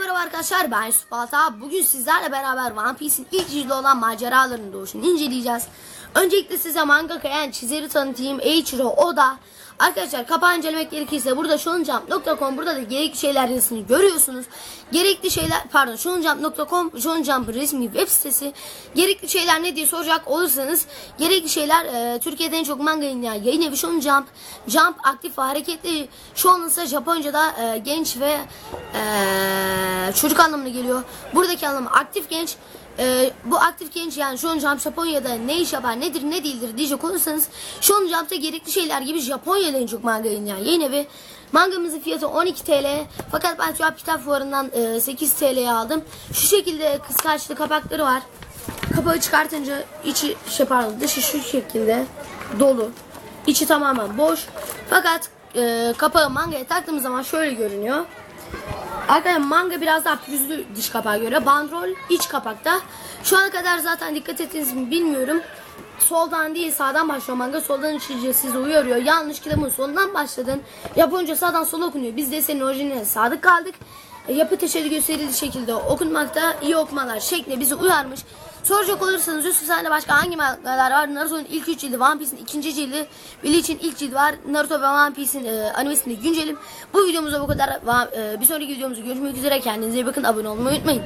merhaba arkadaşlar ben Yusuf Balta. Bugün sizlerle beraber One Piece'in ilk cildi olan maceralarının doğuşunu inceleyeceğiz. Öncelikle size manga kayan çizeri tanıtayım. Eiichiro Oda. Arkadaşlar kapağı incelemek gerekirse burada shonjump.com burada da gerekli şeyler yazısını görüyorsunuz. Gerekli şeyler pardon shonjump.com shonjump resmi web sitesi. Gerekli şeyler ne diye soracak olursanız gerekli şeyler e, Türkiye'de en çok manga yayınlayan yayın evi Shonjump. Jump aktif ve hareketli. An ise Japonca'da e, genç ve e, çocuk anlamına geliyor. Buradaki anlamı aktif genç. Ee, bu aktif genç yani Shonen Jump Japonya'da ne iş yapar nedir ne değildir diyecek olursanız Shonen Jump'ta gerekli şeyler gibi Japonya'da en çok manga yayınlayan yayın evi. Mangamızın fiyatı 12 TL fakat ben şu an kitap fuarından e, 8 TL'ye aldım. Şu şekilde kıskaçlı kapakları var. Kapağı çıkartınca içi şey pardon dışı şu şekilde dolu. İçi tamamen boş. Fakat e, kapağı mangaya taktığımız zaman şöyle görünüyor. Arkadaşlar manga biraz daha pürüzlü dış kapağa göre. Bandrol iç kapakta. Şu ana kadar zaten dikkat ettiniz mi bilmiyorum. Soldan değil sağdan başlıyor manga. Soldan içince sizi uyarıyor. Yanlış kitabın sonundan başladın. Japonca sağdan sola okunuyor. Biz de senin orijinaline sadık kaldık. E, Yapı teşeri gösterildiği şekilde okunmakta iyi okumalar şeklinde bizi uyarmış. Soracak olursanız Yusuf sende başka hangi mangalar var? Naruto'nun ilk üç cildi, One Piece'in ikinci cildi, Bleach'in ilk cildi var. Naruto ve One Piece'in e, animesini güncelim. Bu videomuzda bu kadar. E, bir sonraki videomuzda görüşmek üzere. Kendinize iyi bakın. Abone olmayı unutmayın.